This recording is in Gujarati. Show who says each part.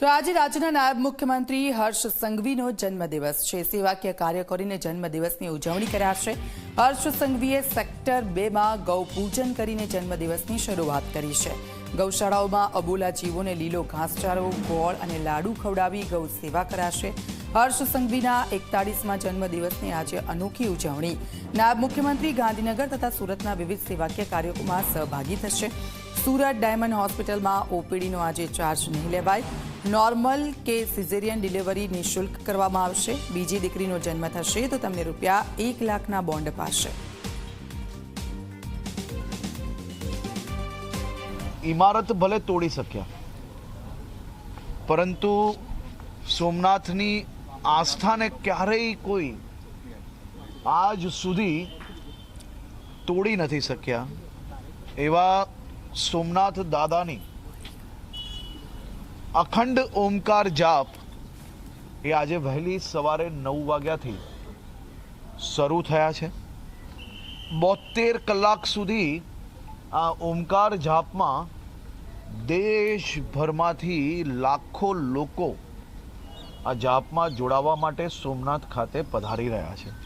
Speaker 1: તો આજે રાજ્યના નાયબ મુખ્યમંત્રી હર્ષ સંઘવીનો જન્મદિવસ છે. સેવાકીય કાર્ય કરીને જન્મદિવસની ઉજવણી કરાશે. હર્ષ સંઘવીએ સેક્ટર બેમાં ગૌ પૂજન કરીને જન્મદિવસની શરૂઆત કરી છે. ગૌશાળાઓમાં અબોલા જીવોને લીલો ઘાસચારો, ગોળ અને લાડુ ખવડાવી ગૌ સેવા કરાશે. હર્ષ સંઘવીના એકતાળીસમાં જન્મદિવસની આજે અનોખી ઉજવણી. નાયબ મુખ્યમંત્રી ગાંધીનગર તથા સુરતના વિવિધ સેવાકીય કાર્યક્રમમાં સહભાગી થશે. સુરત ડાયમંડ હોસ્પિટલમાં ઓપીડીનો આજે ચાર્જ નહીં લેવાય. નોર્મલ કે સિઝેરિયન ડિલિવરી નિઃશુલ્ક કરવામાં આવશે. બીજી દીકરીનો જન્મ થશે તો તમને રૂપિયા એક લાખના બોન્ડ અપાશે.
Speaker 2: ઇમારત ભલે તોડી શક્યા, પરંતુ સોમનાથની આસ્થાને ક્યારેય કોઈ આજ સુધી તોડી નથી શક્યા. એવા સોમનાથ દાદાની અખંડ ઓમકાર જાપ એ આજે વહેલી સવારે નવ વાગ્યાથી શરૂ થયા છે. બોતેર કલાક સુધી આ ઓમકાર જાપમાં દેશભરમાંથી લાખો લોકો આ જાપમાં જોડાવા માટે સોમનાથ ખાતે પધારી રહ્યા છે.